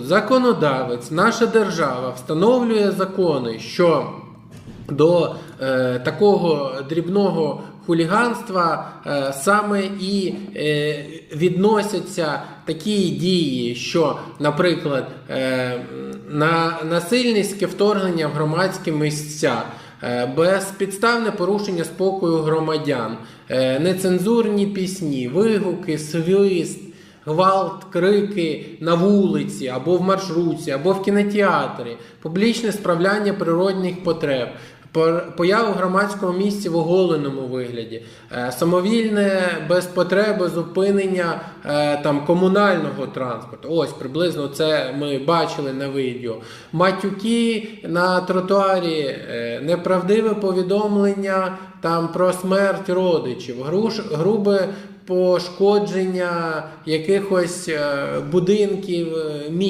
Законодавець, наша держава встановлює закони, що до е, такого дрібного хуліганства е, саме і е, відносяться такі дії, що, наприклад, е, на насильницьке вторгнення в громадські місця. е, Безпідставне порушення спокою громадян, е, нецензурні пісні, вигуки, свист, гвалт, крики на вулиці, або в маршрутці, або в кінотеатрі, публічне справляння природних потреб, поява в громадському місці в оголеному вигляді, е, самовільне без потреби зупинення е, там, комунального транспорту. Ось приблизно це ми бачили на відео. Матюки на тротуарі, е, неправдиве повідомлення там про смерть родичів, грубе пошкодження якихось е, будинків е, міст.